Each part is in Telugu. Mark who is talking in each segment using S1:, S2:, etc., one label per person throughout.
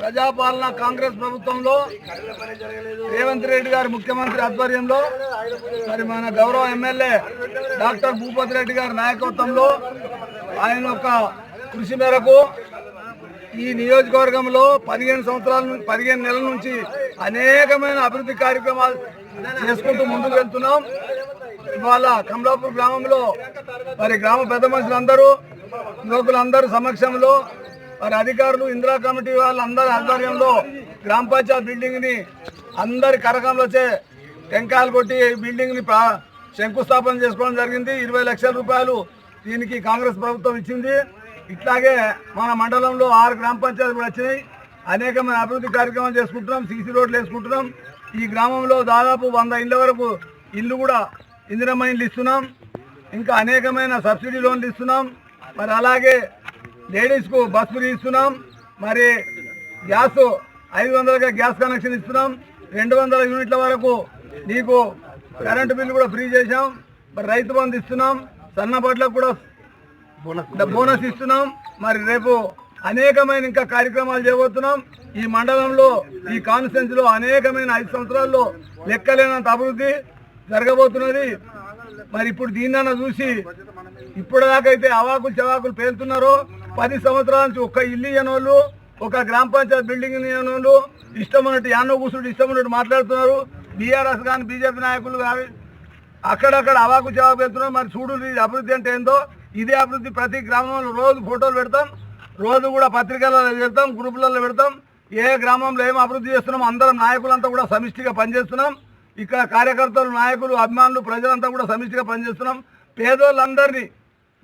S1: ప్రజాపాలన కాంగ్రెస్ ప్రభుత్వంలో రేవంత్ రెడ్డి గారి ముఖ్యమంత్రి ఆధ్వర్యంలో మరి మన గౌరవ ఎమ్మెల్యే డాక్టర్ భూపతి రెడ్డి గారి నాయకత్వంలో ఆయన యొక్క కృషి మేరకు ఈ నియోజకవర్గంలో పదిహేను సంవత్సరాల నుంచి పదిహేను నెలల నుంచి అనేకమైన అభివృద్ధి కార్యక్రమాలు చేసుకుంటూ ముందుకు వెళ్తున్నాం. ఇవాళ కమలాపూర్ గ్రామంలో మరి గ్రామ పెద్ద మనుషులందరూ యువకులందరూ సమక్షంలో మరి అధికారులు ఇందిరా కమిటీ వాళ్ళందరి ఆధ్వర్యంలో గ్రామ పంచాయత్ బిల్డింగ్ని అందరి కరకంలోచే టెంకాయలు కొట్టి ఈ బిల్డింగ్ని శంకుస్థాపన చేసుకోవడం జరిగింది. ఇరవై లక్షల రూపాయలు దీనికి కాంగ్రెస్ ప్రభుత్వం ఇచ్చింది. ఇట్లాగే మన మండలంలో ఆరు గ్రామ పంచాయతీలు కూడా వచ్చినాయి. అనేకమైన అభివృద్ధి కార్యక్రమాలు చేసుకుంటున్నాం సీసీ రోడ్లు వేసుకుంటున్నాం. ఈ గ్రామంలో దాదాపు వంద ఇళ్ళ వరకు ఇల్లు కూడా ఇందిరమ్మ ఇల్లు ఇస్తున్నాం. ఇంకా అనేకమైన సబ్సిడీ లోన్లు ఇస్తున్నాం. మరి అలాగే లేడీస్కు బస్ ఫ్రీ ఇస్తున్నాం. మరి గ్యాస్ ఐదు వందలుగా గ్యాస్ కనెక్షన్ ఇస్తున్నాం. రెండు వందల యూనిట్ల వరకు నీకు కరెంటు బిల్లు కూడా ఫ్రీ చేశాం. మరి రైతు బంధు ఇస్తున్నాం. సన్నబడ్లకు కూడా బోనస్ ఇస్తున్నాం. మరి రేపు అనేకమైన ఇంకా కార్యక్రమాలు చేయబోతున్నాం. ఈ మండలంలో ఈ కాన్స్టిట్యూన్స్లో అనేకమైన ఐదు సంవత్సరాల్లో లెక్కలేనంత అభివృద్ధి జరగబోతున్నది. మరి ఇప్పుడు దీన్నన్న చూసి ఇప్పటిదాకైతే అవాకులు చవాకులు పేలుతున్నారో. పది సంవత్సరాల నుంచి ఒక్క ఇల్లు ఇయ్యనోళ్ళు ఒక గ్రామ పంచాయతీ బిల్డింగ్ ఇయ్యనోళ్ళు ఇష్టం ఉన్నట్టు యాన్నో కూర్చుంటూ ఇష్టం ఉన్నట్టు మాట్లాడుతున్నారు. బీఆర్ఎస్ కానీ బీజేపీ నాయకులు కానీ అక్కడక్కడ అవాకు జవాబు వెళ్తున్నాం మరి చూడు ఇది అభివృద్ధి అంటే ఏందో? ఇదే అభివృద్ధి ప్రతి గ్రామంలో రోజు ఫోటోలు పెడతాం. రోజు కూడా పత్రికలలో పెడతాం గ్రూపులలో పెడతాం. ఏ గ్రామంలో ఏం అభివృద్ధి చేస్తున్నాం అందరం నాయకులంతా కూడా సమిష్టిగా పనిచేస్తున్నాం. ఇక్కడ కార్యకర్తలు నాయకులు అభిమానులు ప్రజలంతా కూడా సమిష్టిగా పనిచేస్తున్నాం. పేదోళ్ళందరినీ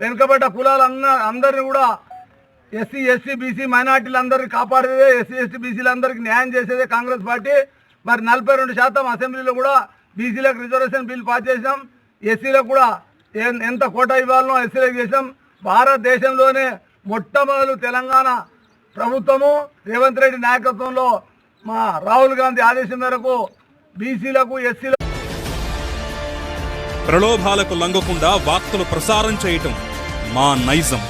S1: వెనుకబడ్డ కులాలన్న అందరినీ కూడా ఎస్సీ ఎస్సీ బీసీ మైనార్టీలందరినీ కాపాడేదే ఎస్సీ ఎస్టీ బీసీలందరికీ న్యాయం చేసేదే కాంగ్రెస్ పార్టీ. మరి నలభై రెండు శాతం అసెంబ్లీలో కూడా బీసీలకు రిజర్వేషన్ బిల్ పాస్ చేసాం ఎస్సీలకు కూడా ఎంత కోటా ఇవ్వాలనో ఎస్సీలకు చేసాం భారతదేశంలోనే మొట్టమొదలు తెలంగాణ ప్రభుత్వము. రేవంత్ రెడ్డి నాయకత్వంలో మా రాహుల్ గాంధీ ఆదేశం మేరకు బీసీలకు ఎస్సీలకు
S2: ప్రలోభాలకు లంగకుండా వార్తలు ప్రసారం చేయటం మా నైజం.